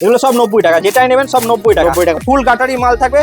এগুলো সব নব্বই টাকা যেটাই নেবেন সব নব্বই টাকা 90 টাকা। ফুল কাটারি মাল থাকবে।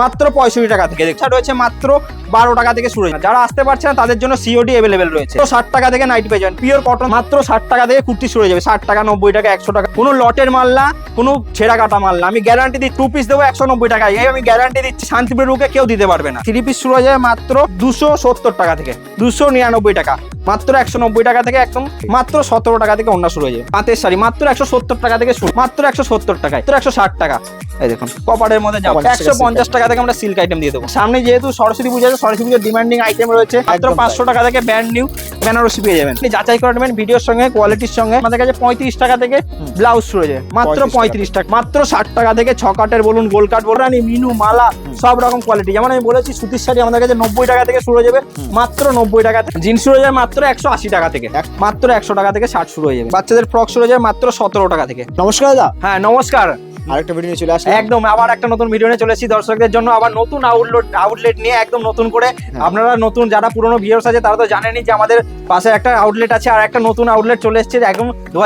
মাত্র পঁয়ষট্টি টাকা থেকে। দেখছা রয়েছে মাত্র বারো টাকা থেকে শুরু যারা আসতে পারছে না তাদের জন্য সিওডি অ্যাভেলেবেল রয়েছে। তো ষাট টাকা থেকে নাইট পেয়ে যাবেন পিওর কটন মাত্র ষাট টাকা থেকে কুর্তি শুরু হয়ে যাবে। ষাট টাকা নব্বই টাকা একশো টাকা। কোনো লটের মাল না কোনো ছেঁড়া কাটা মাল না। আমি গ্যারান্টি দিই টু পিস দেবো একশো নব্বই টাকা এই আমি গ্যারান্টি দিচ্ছি শান্তিপুর রুকে কেউ দিতে পারবে না। থ্রি পিস শুরু হয়ে যাবে মাত্র দুশো সত্তর টাকা থেকে। দুশো নিরানব্বই টাকা। মাত্র একশো নব্বই টাকা থেকে একদম মাত্র সতেরো টাকা থেকে অন্য শুরু হয়ে যায় পাতের শাড়ি মাত্র একশো সত্তর টাকা থেকে শুরু। মাত্র একশো সত্তর টাকায়। মাত্র একশো ষাট টাকা। এই দেখুন কপারের মধ্যে যাব একশো পঞ্চাশ টাকা থেকে আমরা সিল্ক আইটেম দিয়ে দেবো। সামনে যেহেতু সরস্বতী পুজো আছে সরস্বতী পুজোর ডিমান্ডিং আইটেম রয়েছে মাত্র পাঁচশো টাকা থেকে ব্যান্ড নিউ বেনারসি পেয়ে যাবেন। আপনি যাচাই করে নেবেন ভিডিওর সঙ্গে কোয়ালিটির সঙ্গে। আমাদের কাছে পঁয়ত্রিশ টাকা থেকে ব্লাউজ যায় মাত্র পঁয়ত্রিশ টাকা। মাত্র ষাট টাকা থেকে ছ কাটের বলুন গোল কাট বলুন মিনু মালা সব রকম কোয়ালিটি যেমন আমি বলেছি সুতির শাড়ি আমাদের কাছে নব্বই টাকা থেকে শুরু হয়ে যাবে মাত্র নব্বই টাকা থেকে। জিন্স শুরু হয়ে যাবে মাত্র একশো আশি টাকা থেকে। মাত্র একশো টাকা থেকে ষাট শুরু হয়ে যাবে। বাচ্চাদের ফ্রক শুরু হয়ে যাবে মাত্র সতেরো টাকা থেকে। নমস্কার দাদা। হ্যাঁ নমস্কার। আরেকটা ভিডিও নিয়ে চলে আসলাম। একদম আবার একটা নতুন ভিডিও নিয়ে চলেছি দর্শকদের জন্য আবার নতুন আউটলেট আউটলেট নিয়ে একদম নতুন করে। আপনারা নতুন যারা পুরনো ভিউয়ার্স আছে তারা তো জানেনই যে আমাদের পাশে একটা আউটলেট আছে আর একটা নতুন আউটলেট চলে এসেছে। একদম দু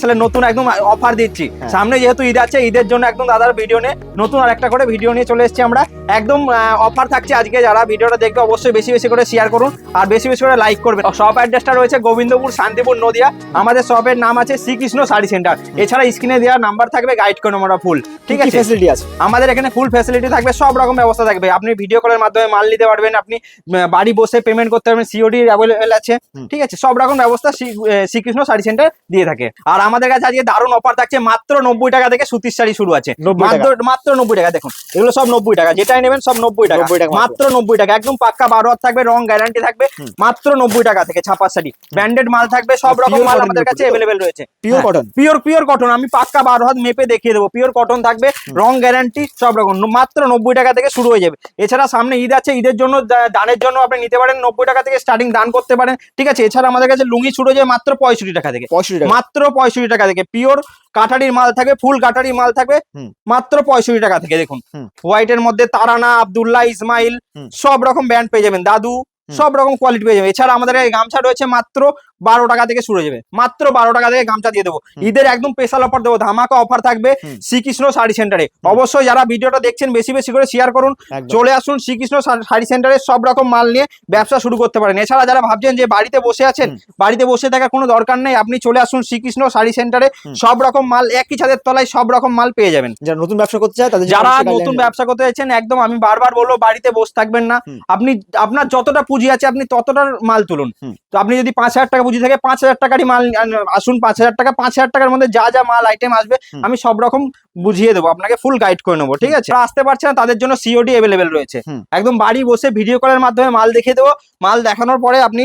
সালের নতুন একদম অফার দিচ্ছি। হ্যাঁ। সামনে যেহেতু ঈদ আছে ঈদের জন্য একদম দাদার ভিডিও নিয়ে নতুন আর একটা করে ভিডিও নিয়ে চলে এসেছি আমরা। একদম অফার থাকছে আজকে। যারা ভিডিওটা দেখবে অবশ্যই বেশি বেশি করে শেয়ার করুন। আর বেশি বেশি করে লাইক করবেন। শপ অ্যাড্রেসটা রয়েছে গোবিন্দপুর শান্তিপুর নদিয়া। আমাদের শপের নাম আছে শ্রীকৃষ্ণ শাড়ি সেন্টার এছাড়া স্ক্রিনে দেওয়া নাম্বার থাকবে গাইড করে আমরা। ফুল ঠিক আছে? ফ্যাসিলিটি আছে? আমাদের এখানে ফুল ফ্যাসিলিটি থাকবে সব রকম ব্যবস্থা থাকবে। আপনি ভিডিও কলের মাধ্যমে মাল নিতে পারবেন আপনি বাড়ি বসে পেমেন্ট করতে পারবেন সিওডি অ্যাভেলেবেল আছে ঠিক আছে? সব রকম ব্যবস্থা শ্রীকৃষ্ণ শাড়ি সেন্টার দিয়ে থাকে। আর আমাদের কাছে আজকে দারুণ অফার থাকছে মাত্র নব্বই টাকা থেকে সুতির শাড়ি শুরু আছে। মাত্র নব্বই টাকা দেখুন এগুলো সব নব্বই টাকা যেটাই নেবেন সব নব্বই টাকা। মাত্র। নব্বই টাকা একদম পাক্কা বারো হাত থাকবে রং গ্যারান্টি থাকবে মাত্র নব্বই টাকা থেকে ছাপার শাড়ি। ব্র্যান্ডেড মাল থাকবে সব রকম মাল আমাদের কাছে অ্যাভেলেবেল রয়েছে। Pure. Cotton pure pure cotton আমি পাক্কা বারো হাত মেপে দেখিয়ে দেবো পিওর কটন থাকবে রং গ্যারান্টি সব রকম। মাত্র নব্বই টাকা থেকে শুরু হয়ে যাবে। এছাড়া সামনে ঈদ আছে ঈদের জন্য দানের জন্য আপনি নিতে পারেন নব্বই টাকা থেকে স্টার্টিং দান করতে পারেন। ঠিক আছে এছাড়া আমাদের কাছে লুঙ্গি শুরু হয়ে যাবে মাত্র পঁয়ষট্টি টাকা থেকে। মাত্র পঁয়ষট্টি টাকা থেকে। পিওর কাঠারির মাল থাকবে ফুল কাঠারির মাল থাকবে মাত্র পঁয়ষট্টি টাকা থেকে। দেখুন হোয়াইটের মধ্যে তারানা আব্দুল্লাহ ইসমাইল সব রকম ব্যান্ড পেয়ে যাবেন। দাদু সব রকম কোয়ালিটি পেয়ে যাবে। এছাড়া আমাদের এই গামছা রয়েছে মাত্র বারো টাকা থেকে শুরু হয়ে যাবে। মাত্র বারো টাকা থেকে গামছা দিয়ে দেবো। ঈদের একদম স্পেশাল অফার দেবো। ধামাকা অফার থাকবে শ্রীকৃষ্ণ শাড়ি সেন্টারে অবশ্যই যারা ভিডিওটা দেখছেন বেশি বেশি করে শেয়ার করুন। চলে আসুন শ্রীকৃষ্ণ শাড়ি সেন্টারে সব রকম মাল নিয়ে ব্যবসা শুরু করতে পারেন। এছাড়া যারা ভাবছেন যে বাড়িতে বসে আছেন বাড়িতে বসে থাকার কোনো দরকার নেই আপনি চলে আসুন শ্রীকৃষ্ণ শাড়ি সেন্টারে সব রকম মাল একই ছাদের তলায় সব রকম মাল পেয়ে যাবেন। যারা নতুন ব্যবসা করতে চায় তাদের যারা নতুন ব্যবসা করতে চাইছেন একদম আমি বারবার বলব বাড়িতে বসে থাকবেন না। আপনি আপনার যতটা পুঁজি আছে আপনি ততটার মাল তুলুন। তো আপনি যদি পাঁচ হাজার টাকা পুঁজি থাকে পাঁচ হাজার টাকারই মাল আসুন পাঁচ হাজার টাকা পাঁচ হাজার টাকার মধ্যে যা যা মাল আইটেম আসবে আমি সব রকম বুঝিয়ে দেবো আপনাকে ফুল গাইড করে নেব ঠিক আছে? আসতে পারছে না তাদের জন্য সিওডি অ্যাভেলেবেল রয়েছে। একদম বাড়ি বসে ভিডিও কলের মাধ্যমে মাল দেখিয়ে দেবো মাল দেখানোর পরে আপনি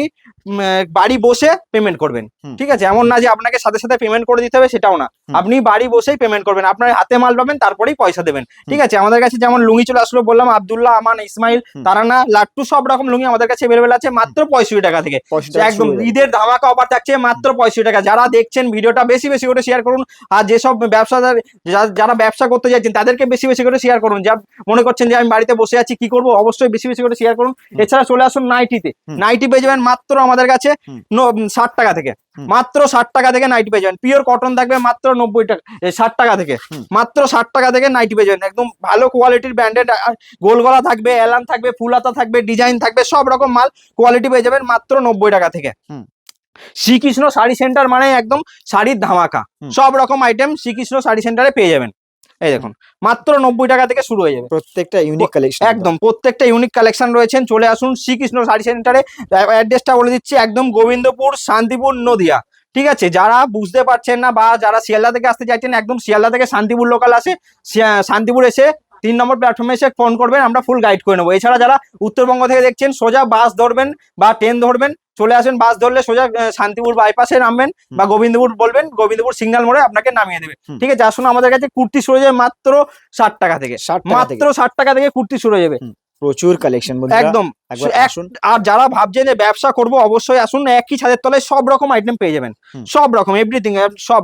বাড়ি বসে পেমেন্ট করবেন ঠিক আছে? এমন না যে আপনাকে সাথে সাথে পেমেন্ট করে দিতে হবে সেটাও না। আপনি বাড়ি বসেই পেমেন্ট করবেন আপনার হাতে মাল পাবেন তারপরেই পয়সা দেবেন ঠিক আছে? আমাদের কাছে যেমন লুঙ্গি চলে আসলো বললাম আব্দুল্লাহ আমান ইসমাইল তারানা লাট্টু সব রকম লুঙ্গি আমাদের কাছে অ্যাভেলেবেল আছে মাত্র পঁয়ষট্টি টাকা থেকে একদম। ঈদের ধামাকা অফার থাকছে মাত্র পঁয়ষট্টি টাকা যারা দেখছেন ভিডিওটা বেশি বেশি করে শেয়ার করুন আর যেসব ব্যবসাদার যারা ব্যবসা করতে চাইছেন তাদেরকে বেশি বেশি করে শেয়ার করুন যা মনে করছেন যে আমি বাড়িতে বসে আছি কি করব অবশ্যই বেশি বেশি করে শেয়ার করুন এছাড়া চলে আসুন নাইটিতে। নাইটি পেয়ে যাবেন মাত্র আমাদের কাছে। ষাট টাকা থেকে। মাত্র ষাট টাকা থেকে নাইটি পেয়ে যাবেন। পিওর কটন থাকবে মাত্র নব্বই টাকা ষাট টাকা থেকে। মাত্র ষাট টাকা থেকে নাইটি পেয়ে যাবেন। একদম ভালো কোয়ালিটির ব্র্যান্ডেড গোল গলা থাকবে অ্যালান থাকবে ফুলাতা থাকবে ডিজাইন থাকবে সব রকম মাল কোয়ালিটি পেয়ে যাবেন মাত্র নব্বই টাকা থেকে। শ্রীকৃষ্ণ শাড়ি সেন্টার মানে একদম শাড়ির ধামাকা। সব রকম আইটেম শ্রীকৃষ্ণ শাড়ি সেন্টারে পেয়ে যাবেন। এই দেখুন মাত্র নব্বই টাকা থেকে শুরু হয়ে যাবে। প্রত্যেকটা ইউনিক কালেকশন একদম প্রত্যেকটা ইউনিক কালেকশন রয়েছেন চলে আসুন শ্রীকৃষ্ণ শাড়ি সেন্টারে অ্যাড্রেসটা বলে দিচ্ছি একদম গোবিন্দপুর শান্তিপুর নদিয়া। ঠিক আছে যারা বুঝতে পারছেন না বা যারা শিয়ালদা থেকে আসতে চাইছেন একদম শিয়ালদা থেকে শান্তিপুর লোকাল আসে শান্তিপুর এসে তিন নম্বর প্ল্যাটফর্মে এসে ফোন করবেন আমরা ফুল গাইড করে নেব। এছাড়া যারা উত্তরবঙ্গ থেকে দেখছেন সোজা বাস ধরবেন বা ট্রেন ধরবেন চলে আসেন বাস ধরলে সোজা শান্তিপুর বাইপাসে নামবেন বা গোবিন্দপুর বলবেন গোবিন্দপুর সিগন্যাল মোড়ে আপনাকে নামিয়ে দেবে। ঠিক আছে আসুন আমাদের কাছে কুর্তি শুরু হয়ে যাবে মাত্র ষাট টাকা থেকে। ষাট টাকা থেকে। মাত্র ষাট টাকা থেকে কুর্তি শুরু হয়ে যাবে। প্রচুর কালেকশন একদম। আসুন। আর যারা ভাবছেন যে ব্যবসা করব অবশ্যই আসুন। একই ছাদের তলায় সব রকম আইটেম পেয়ে যাবেন। সব রকম এভরিথিং সব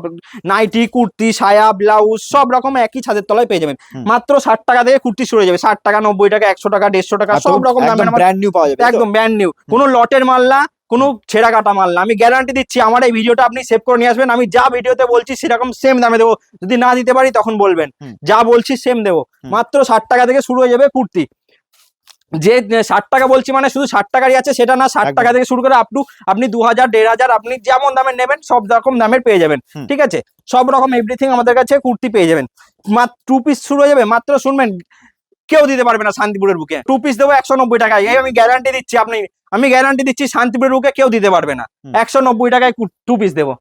নাইটি কুর্তি সায়া ব্লাউজ সব রকম একই ছাদের তলায় পেয়ে যাবেন। মাত্র ষাট টাকা থেকে কুর্তি শুরু হয়ে যাবে। ষাট টাকা নব্বই টাকা একশো টাকা দেড়শো টাকা সব রকম দামের ব্র্যান্ড নিউ পাওয়া যাবে একদম ব্র্যান্ড নিউ কোনো লটের মাল না কোনো ছেঁড়া কাটা মাল না। আমি গ্যারান্টি দিচ্ছি আমার এই ভিডিওটা আপনি সেভ করে নিয়ে আসবেন। আমি যা ভিডিওতে বলছি সেরকম সেম দামে দেবো। যদি না দিতে পারি তখন বলবেন। যা বলছি সেম দেবো। মাত্র ষাট টাকা থেকে শুরু হয়ে যাবে কুর্তি। যে ষাট টাকা বলছি মানে শুধু ষাট টাকারই আছে সেটা না ষাট টাকা থেকে শুরু করে আপ টু আপনি দু হাজার দেড় হাজার আপনি যেমন দামের নেবেন সব রকম দামের পেয়ে যাবেন। ঠিক আছে? সব রকম এভরিথিং আমাদের কাছে কুর্তি পেয়ে যাবেন। মাত্র টু পিস শুরু হয়ে যাবে মাত্র শুনবেন কেউ দিতে পারবে না শান্তিপুরের বুকে। টু পিস দেবো একশো নব্বই টাকায়। এই আমি গ্যারান্টি দিচ্ছি আপনি আমি গ্যারান্টি দিচ্ছি শান্তিপুরের বুকে কেউ দিতে পারবে না। একশো নব্বই টাকায় টু পিস দেবো।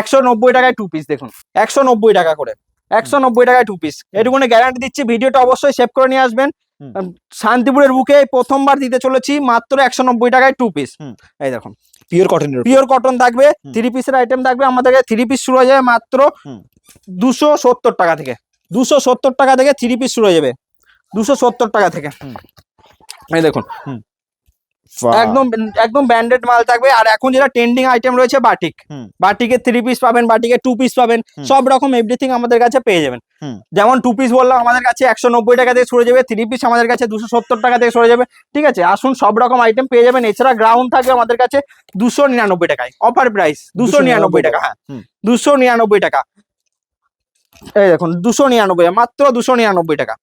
একশো নব্বই টাকায় টু পিস দেখুন। একশো নব্বই টাকা করে। একশো নব্বই টাকায় টু পিস এটুকুনি গ্যারান্টি দিচ্ছি ভিডিওটা অবশ্যই সেভ করে নিয়ে আসবেন। শান্তিপুরের বুকে প্রথমবার দিতে চলেছি মাত্র একশো নব্বই টাকায় টু পিস এই দেখুন। পিওর কটন পিওর কটন থাকবে। থ্রি পিসের আইটেম থাকবে আমাদের থ্রি পিস শুরু হয়ে যাবে মাত্র দুশো সত্তর টাকা থেকে। দুশো সত্তর টাকা থেকে থ্রি পিস শুরু হয়ে যাবে। দুশো সত্তর টাকা থেকে। এই দেখুন। একদম একদম ব্র্যান্ডেড মাল থাকবে। আর এখন যেটা ট্রেন্ডিং আইটেম রয়েছে বাটিক হুম। বাটিকের থ্রি পিস পাবেন বাটিকের টু পিস পাবেন সব রকম এভরিথিং আমাদের কাছে পেয়ে যাবেন। যেমন টু পিস বললাম আমাদের কাছে একশো নব্বই টাকা থেকে সরে যাবে থ্রি পিস আমাদের কাছে দুশো সত্তর টাকা থেকে সরে যাবে। ঠিক আছে? আসুন সব রকম আইটেম পেয়ে যাবেন। এছাড়া গ্রাউন্ড থাকবে আমাদের কাছে দুশো নিরানব্বই টাকায় অফার প্রাইস দুশো নিরানব্বই টাকা হ্যাঁ। দুশো নিরানব্বই টাকা। এই দেখুন দুশো নিরানব্বই মাত্র দুশো নিরানব্বই টাকা।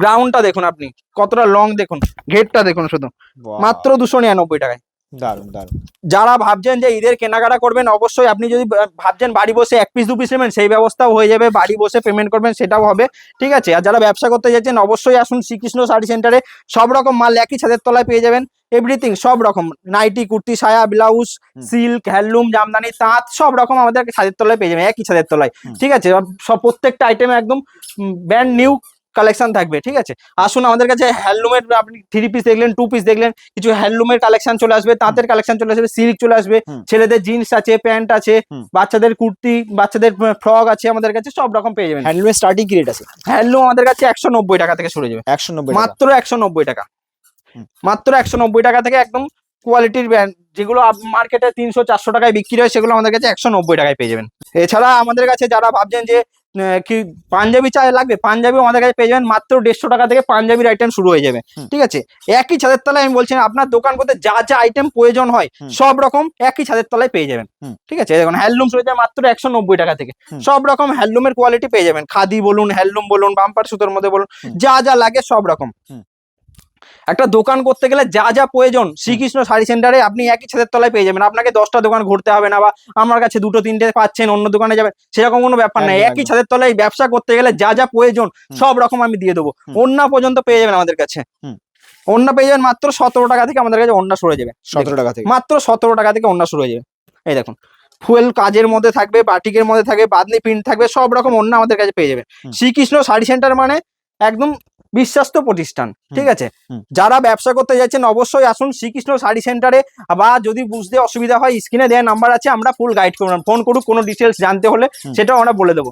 গ্রাউন্ডটা দেখুন আপনি কতটা লং দেখুন ঘেরটা দেখুন শুধু মাত্র দুশো নিরানব্বই টাকায়। দারুণ দারুণ যারা ভাবছেন যে ঈদের কেনাকাটা করবেন অবশ্যই আপনি যদি ভাবছেন বাড়ি বসে এক পিস দু পিস নেবেন সেই ব্যবস্থাও হয়ে যাবে বাড়ি বসে পেমেন্ট করবেন সেটাও হবে ঠিক আছে? আর যারা ব্যবসা করতে যাচ্ছেন অবশ্যই আসুন শ্রীকৃষ্ণ শাড়ি সেন্টারে সব রকম মাল একই ছাদের তলায় পেয়ে যাবেন এভরিথিং সব রকম নাইটি কুর্তি সায়া ব্লাউজ সিল্ক হ্যান্ডলুম জামদানি তাঁত সব রকম আমাদের ছাদের তলায় পেয়ে যাবেন একই ছাদের তলায় ঠিক আছে? সব প্রত্যেকটা আইটেম একদম ব্র্যান্ড নিউ কালেকশন থাকবে ঠিক আছে? আসুন আমাদের কাছে হ্যান্ডলুমের আপনি থ্রি পিস দেখলেন টু পিস দেখলেন কিছু হ্যান্ডলুমের কালেকশন চলে আসবে তাঁতের কালেকশন চলে আসবে সিল্ক চলে আসবে ছেলেদের জিন্স আছে প্যান্ট আছে বাচ্চাদের কুর্তি বাচ্চাদের ফ্রক আছে আমাদের কাছে সব রকম পেয়ে যাবেন। হ্যান্ডলুমের স্টার্টিং কি রেট আছে? হ্যান্ডলুম আমাদের কাছে একশো নব্বই টাকা থেকে শুরু হয়ে যাবে। একশো নব্বই মাত্র একশো নব্বই টাকা। মাত্র একশো নব্বই টাকা থেকে একদম কোয়ালিটির ব্র্যান্ড যেগুলো মার্কেটে তিনশো চারশো টাকায় বিক্রি হয় সেগুলো আমাদের কাছে একশো নব্বই টাকায় পেয়ে যাবেন। এছাড়া আমাদের কাছে যারা ভাবছেন যে কি পাঞ্জাবি চাই লাগবে পাঞ্জাবি আমাদের কাছে পেয়ে যাবেন মাত্র দেড়শো টাকা থেকে পাঞ্জাবির আইটেম শুরু হয়ে যাবে। ঠিক আছে? একই ছাদের তলায় আমি বলছি আপনার দোকান করতে যা যা আইটেম প্রয়োজন হয় সব রকম একই ছাদের তলায় পেয়ে যাবেন। ঠিক আছে? দেখুন হ্যান্ডলুম শুরু হয়ে যাবে মাত্র একশো নব্বই টাকা থেকে। সব রকম হ্যান্ডলুমের কোয়ালিটি পেয়ে যাবেন। খাদি বলুন হ্যান্ডলুম বলুন বাম্পার সুতোর মধ্যে বলুন যা যা লাগে সব রকম। একটা দোকান করতে গেলে যা যা প্রয়োজন শ্রীকৃষ্ণ শাড়ি সেন্টারে আপনি একই ছাদের তলায় পেয়ে যাবেন। আপনাকে দশটা দোকান ঘুরতে হবে না বা আমার কাছে দুটো তিনটে পাচ্ছেন অন্য দোকানে যাবেন সেরকম কোনো ব্যাপার নাই। একই ছাদের তলায় ব্যবসা করতে গেলে যা যা প্রয়োজন সব রকম আমি দিয়ে দেবো। অন্য পর্যন্ত পেয়ে যাবেন আমাদের কাছে। অন্য পেয়ে যাবেন মাত্র সতেরো টাকা থেকে আমাদের কাছে অন্য সরে যাবে। সতেরো টাকা থেকে। মাত্র সতেরো টাকা থেকে অন্য সরে যাবে। এই দেখুন ফুয়েল কাজের মধ্যে থাকবে বাটিকের মধ্যে থাকবে বাদনি প্রিন্ট থাকবে সব রকম অন্য আমাদের কাছে পেয়ে যাবেন শ্রীকৃষ্ণ শাড়ি সেন্টার মানে একদম বিশ্বাস্ত প্রতিষ্ঠান ঠিক আছে? যারা ব্যবসা করতে যাচ্ছেন অবশ্যই আসুন শ্রীকৃষ্ণ শাড়ি সেন্টারে বা যদি বুঝতে অসুবিধা হয় স্ক্রিনে দেওয়া নাম্বার আছে আমরা ফুল গাইড করব। ফোন করুক কোনো ডিটেলস জানতে হলে সেটাও আমরা বলে দেবো।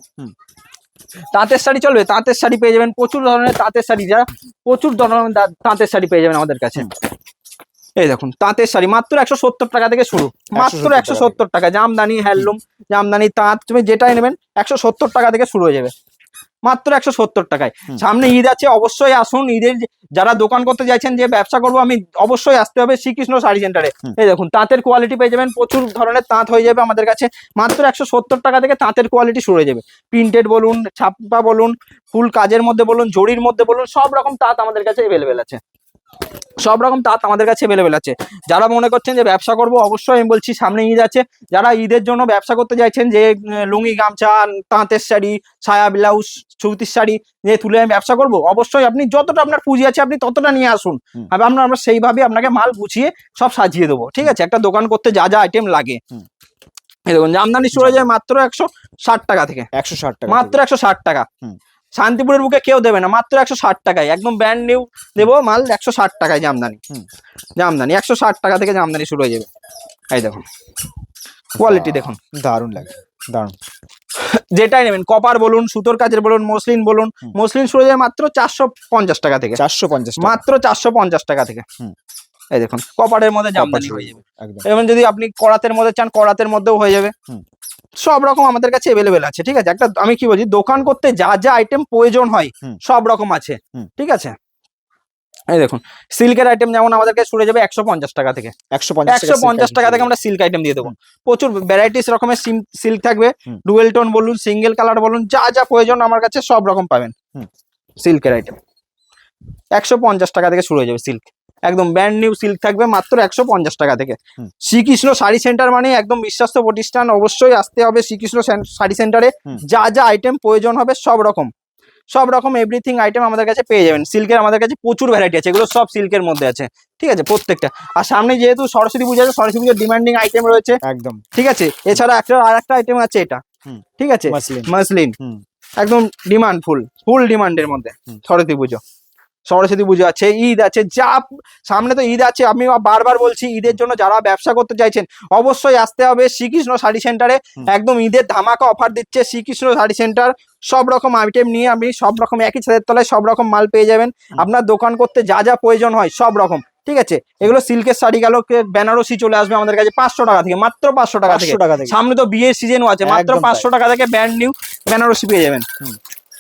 তাঁতের শাড়ি চলবে তাঁতের শাড়ি পেয়ে যাবেন প্রচুর ধরনের তাঁতের শাড়ি যা প্রচুর ধরনের তাঁতের শাড়ি পেয়ে যাবেন আমাদের কাছে। এই দেখুন তাঁতের শাড়ি মাত্র একশো সত্তর টাকা থেকে শুরু মাত্র একশো সত্তর টাকা জামদানি হ্যান্ডলুম জামদানি তাঁত তুমি যেটাই নেবেন একশো সত্তর টাকা থেকে শুরু হয়ে যাবে। মাত্র একশো সত্তর টাকায়। সামনে ঈদ আছে অবশ্যই আসুন। ঈদের যারা দোকান করতে চাইছেন যে ব্যবসা করব আমি অবশ্যই আসতে হবে শ্রীকৃষ্ণ শাড়ি সেন্টারে। এই দেখুন তাঁতের কোয়ালিটি পেয়ে যাবেন। প্রচুর ধরনের তাঁত হয়ে যাবে আমাদের কাছে। মাত্র একশো সত্তর টাকা থেকে তাঁতের কোয়ালিটি শুরু হয়ে যাবে। প্রিন্টেড বলুন ছাপা বলুন ফুল কাজের মধ্যে বলুন জড়ির মধ্যে বলুন সব রকম তাঁত আমাদের কাছে অ্যাভেলেবেল আছে। সব রকম তাঁত আমাদের কাছে অ্যাভেলেবেল আছে। যারা মনে করছেন যে ব্যবসা করব অবশ্যই আমি বলছি সামনে ঈদ আছে। যারা ঈদের জন্য ব্যবসা করতে চাইছেন যে লুঙ্গি গামছা তাঁতের শাড়ি ছায়া ব্লাউজ চৌতির শাড়ি নিয়ে তুলে আমি ব্যবসা করব অবশ্যই আপনি যতটা আপনার পুঁজি আছে আপনি ততটা নিয়ে আসুন। আর আমরা আমরা সেইভাবে আপনাকে মাল গুছিয়ে সব সাজিয়ে দেবো ঠিক আছে? একটা দোকান করতে যা যা আইটেম লাগে। এই দেখুন জামদানি হয়ে যায় মাত্র একশো ষাট টাকা থেকে। একশো ষাট টাকা মাত্র একশো ষাট টাকা। শান্তিপুরের বুকে কেউ দেবে না মাত্র একশো ষাট টাকায় একদম ব্র্যান্ড নিউ দেবো মাল একশো ষাট টাকায় জামদানি জামদানি একশো ষাট টাকা থেকে জামদানি শুরু হয়ে যাবে। এই দেখুন কোয়ালিটি দেখুন। দারুণ লাগে দারুণ। যেটাই নেবেন কপার বলুন সুতোর কাজের বলুন মসলিন বলুন। মসলিন শুরু হয়ে যায় মাত্র চারশো পঞ্চাশ টাকা থেকে। চারশো পঞ্চাশ মাত্র চারশো পঞ্চাশ টাকা থেকে। এই দেখুন কপারের মধ্যে জামদানি হয়ে যাবে। এবং যদি আপনি করাতের মধ্যে চান করাতের মধ্যেও হয়ে যাবে। সব রকম আমাদের কাছে অ্যাভেলেবেল আছে ঠিক আছে? একটা আমি কি বলছি দোকান করতে যা যা আইটেম প্রয়োজন হয় সব রকম আছে ঠিক আছে? এই দেখুন সিল্কের আইটেম যেমন আমাদের কাছে শুরু হয়ে যাবে একশো পঞ্চাশ টাকা থেকে। একশো পঞ্চাশ একশো পঞ্চাশ টাকা থেকে আমরা সিল্ক আইটেম দিয়ে দেবো। প্রচুর ভ্যারাইটিস রকমের সিল্ক থাকবে। ডুয়েল টোন বলুন সিঙ্গেল কালার বলুন যা যা প্রয়োজন আমার কাছে সব রকম পাবেন। সিল্কের আইটেম একশো পঞ্চাশ টাকা থেকে শুরু হয়ে যাবে সিল্ক। একদম ব্র্যান্ড নিউ সিল্ক থাকবে মাত্র একশো পঞ্চাশ টাকা থেকে। শ্রীকৃষ্ণ শাড়ি সেন্টার মানে একদম বিশ্বস্ত প্রতিষ্ঠান অবশ্যই আসতে হবে শ্রীকৃষ্ণ শাড়ি সেন্টারে যা যা আইটেম প্রয়োজন হবে সব রকম। সব রকম এভরিথিং আইটেম আমাদের কাছে পেয়ে যাবেন। সিল্কের আমাদের কাছে প্রচুর ভ্যারাইটি আছে এগুলো সব সিল্কের মধ্যে আছে। ঠিক আছে? প্রত্যেকটা। আর সামনে যেহেতু সরস্বতী পূজা আছে সরস্বতী পুজোর ডিমান্ডিং আইটেম রয়েছে। একদম। ঠিক আছে? এছাড়া একটা আর একটা আইটেম আছে এটা। ঠিক আছে? মাসলিন একদম ডিমান্ড ফুল ফুল ডিমান্ডের মধ্যে। সরস্বতী পুজো। সরস্বতী পুজো আছে ঈদ আছে যা সামনে তো ঈদ আছে আমি বারবার বলছি ঈদের জন্য যারা ব্যবসা করতে চাইছেন অবশ্যই আসতে হবে শ্রীকৃষ্ণ শাড়ি সেন্টারে একদম ঈদের ধামাকা অফার দিচ্ছে শ্রীকৃষ্ণ শাড়ি সেন্টার সব রকম আইটেম নিয়ে আপনি সব রকম একই ছাদের তলায় সব রকম মাল পেয়ে যাবেন। আপনার দোকান করতে যা যা প্রয়োজন হয় সব রকম ঠিক আছে? এগুলো সিল্কের শাড়ি গেল বেনারসি চলে আসবে আমাদের কাছে পাঁচশো টাকা থেকে মাত্র পাঁচশো টাকা থেকে। সামনে তো বিয়ের সিজনও আছে মাত্র পাঁচশো টাকা থেকে ব্র্যান্ড নিউ বেনারসি পেয়ে যাবেন।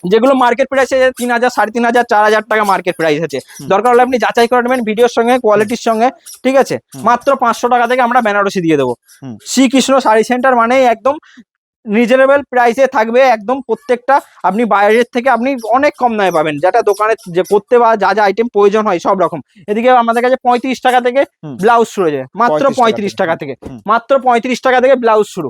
যেগুলো মার্কেট প্রাইস আছে তিন হাজার সাড়ে তিন হাজার চার হাজার টাকা মার্কেট প্রাইস আছে দরকার হলে আপনি যাচাই করে নেবেন ভিডিওর সঙ্গে কোয়ালিটির সঙ্গে ঠিক আছে? মাত্র পাঁচশো টাকা থেকে আমরা বেনারসি দিয়ে দেবো। শ্রীকৃষ্ণ শাড়ি সেন্টার মানে একদম রিজনেবল প্রাইসে থাকবে একদম প্রত্যেকটা আপনি বাইরের থেকে আপনি অনেক কম দামে পাবেন। যেটা দোকানে যে করতে বা যা যা আইটেম প্রয়োজন হয় সব রকম। এদিকে আমাদের কাছে পঁয়ত্রিশ টাকা থেকে ব্লাউজ শুরু হয়ে যায় মাত্র পঁয়ত্রিশ টাকা থেকে। মাত্র পঁয়ত্রিশ টাকা থেকে ব্লাউজ শুরু।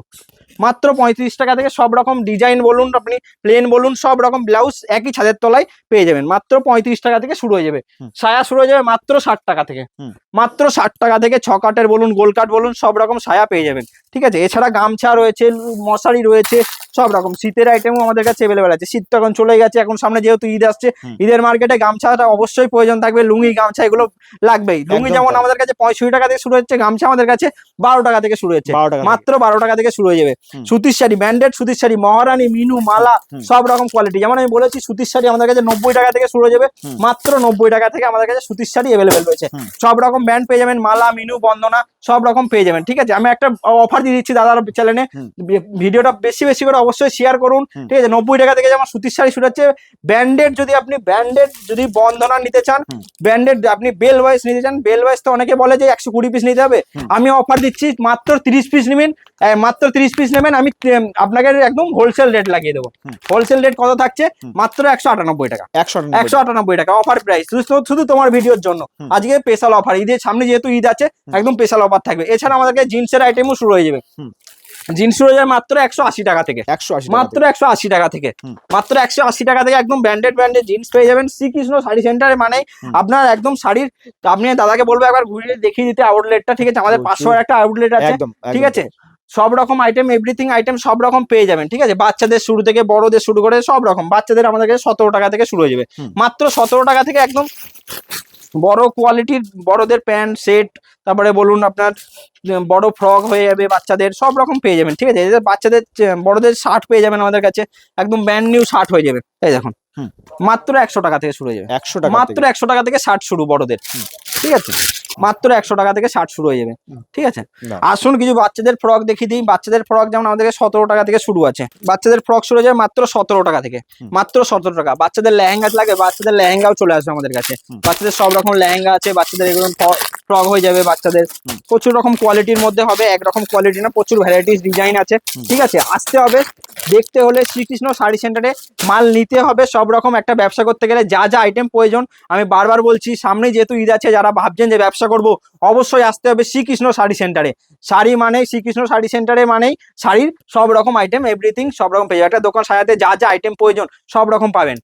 মাত্র পঁয়ত্রিশ টাকা থেকে সব রকম ডিজাইন বলুন আপনি প্লেন বলুন সব রকম ব্লাউজ একই ছাদের তলায় পেয়ে যাবেন। মাত্র পঁয়ত্রিশ টাকা থেকে শুরু হয়ে যাবে। সায়া শুরু হয়ে যাবে মাত্র ষাট টাকা থেকে। মাত্র ষাট টাকা থেকে ছ কাটের বলুন গোল কাট বলুন সব রকম সায়া পেয়ে যাবেন। ঠিক আছে? এছাড়া গামছা রয়েছে মশারি রয়েছে সব রকম। শীতের আইটেমও আমাদের কাছে অ্যাভেলেবেল আছে। শীত তো এখন চলে গেছে এখন সামনে যেহেতু ঈদ আসছে ঈদের মার্কেটে গামছাটা অবশ্যই প্রয়োজন থাকবে লুঙ্গি গামছা এগুলো লাগবেই। লুঙ্গি যেমন আমাদের কাছে পঁয়ষট্টি টাকা থেকে শুরু হচ্ছে গামছা আমাদের কাছে বারো টাকা থেকে শুরু হচ্ছে। মাত্র বারো টাকা থেকে শুরু হয়ে যাবে। সুতির শাড়ি ব্যান্ডেড সুতির শাড়ি মহারানী মিনু মালা সব রকম কোয়ালিটি যেমন আমি বলেছি সুতির শাড়ি আমাদের কাছে নব্বই টাকা থেকে শুরু হয়ে যাবে মাত্র নব্বই টাকা থেকে আমাদের কাছে সুতির শাড়ি অ্যাভেলেবেল রয়েছে। সব রকম ব্যান্ড পেয়ে যাবেন মালা মিনু বন্দনা সব রকম পেয়ে যাবেন ঠিক আছে? আমি একটা অফার দিয়ে দিচ্ছি দাদার চ্যানেলে ভিডিওটা বেশি বেশি করে অবশ্যই শেয়ার করুন ঠিক আছে? নব্বই টাকা থেকে যেমন সুতির শাড়ি শুরু হচ্ছে ব্যান্ডেড যদি আপনি ব্যান্ডেড যদি বন্দনা নিতে চান। ব্যান্ডেড আপনি বেল ওয়াইজ নিতে চান বেল ওয়াইজ তো অনেকে বলে যে একশো কুড়ি পিস নিতে হবে। আমি অফার দিচ্ছি মাত্র তিরিশ পিস নেবেন মাত্র তিরিশ পিস নেবেন আমি আপনাকে একদম হোলসেল রেট লাগিয়ে দেবো। হোলসেল রেট কত থাকছে? মাত্র একশো আটানব্বই টাকা। একশো আটানব্বই টাকা। অফার প্রাইস শুধু তোমার ভিডিওর জন্য। আজকে স্পেশাল অফার ঈদের সামনে যেহেতু ঈদ আছে একদম স্পেশাল অফার থাকবে। এছাড়া আমাদেরকে জিন্সের আইটেমও শুরু হয়ে যাবে। জিন্স শুরু হয়ে যাবে মাত্র একশো আশি টাকা থেকে। একশো আশি মাত্র একশো আশি টাকা থেকে। মাত্র একশো আশি টাকা থেকে একদম ব্র্যান্ডেড ব্র্যান্ডেড জিন্স পেয়ে যাবেন। শ্রীকৃষ্ণ শাড়ি সেন্টারে মানে আপনার একদম শাড়ির আপনি দাদাকে বলব একবার ঘুরিয়ে দেখিয়ে দিতে আউটলেটটা ঠিক আছে? আমাদের পাঁচশো একটা আউটলেট আছে। ঠিক আছে? সব রকম আইটেম এভরিথিং আইটেম সব রকম পেয়ে যাবেন ঠিক আছে? বাচ্চাদের শুরু থেকে বড়দের শুরু করে সব রকম বাচ্চাদের আমাদের কাছে সতেরো টাকা থেকে শুরু হয়ে যাবে। মাত্র সতেরো টাকা থেকে একদম বড় কোয়ালিটির বড়দের প্যান্ট সেট তারপরে বলুন আপনার বড় ফ্রক হয়ে যাবে বাচ্চাদের সব রকম পেয়ে যাবেন ঠিক আছে? এদের বাচ্চাদের বড়দের শার্ট পেয়ে যাবেন আমাদের কাছে একদম ব্যান্ড নিউ শার্ট হয়ে যাবে। এই দেখুন। মাত্র একশো টাকা থেকে শুরু হয়ে যাবে। একশো টাকা মাত্র একশো টাকা থেকে শার্ট শুরু বড়দের। ঠিক আছে? মাত্র একশো টাকা থেকে ষাট শুরু হয়ে যাবে। ঠিক আছে? আসুন কিছু বাচ্চাদের ফ্রক দেখিয়ে দিই। বাচ্চাদের ফ্রক যেমন আমাদের সতেরো টাকা থেকে শুরু আছে। বাচ্চাদের ফ্রক শুরু হয়ে যাবে মাত্র সতেরো টাকা থেকে। মাত্র সতেরো টাকা। বাচ্চাদের লেহেঙ্গা লাগে বাচ্চাদের লেহেঙ্গাও চলে আসবে আমাদের কাছে। বাচ্চাদের সব রকম লেহেঙ্গা আছে বাচ্চাদের এগুলো ফ্রক হয়ে যাবে বাচ্চাদের। প্রচুর রকম কোয়ালিটির মধ্যে হবে একরকম কোয়ালিটি না প্রচুর ভ্যারাইটিস ডিজাইন আছে। ঠিক আছে? আসতে হবে। দেখতে হলে শ্রীকৃষ্ণ শাড়ি সেন্টারে মাল নিতে হবে। সব রকম একটা ব্যবসা করতে গেলে যা যা আইটেম প্রয়োজন আমি বারবার বলছি সামনে যেহেতু ঈদ আছে যারা ভাবছেন যে ব্যবসা করব অবশ্যই আসতে হবে শ্রীকৃষ্ণ শাড়ি সেন্টারে। শাড়ি মানে শ্রীকৃষ্ণ শাড়ি সেন্টারে মানেই শাড়ির সব রকম আইটেম এভরিথিং সব রকম পেয়ে যাবে একটা দোকান সাজাতে যা যা আইটেম প্রয়োজন সব রকম পাবেন।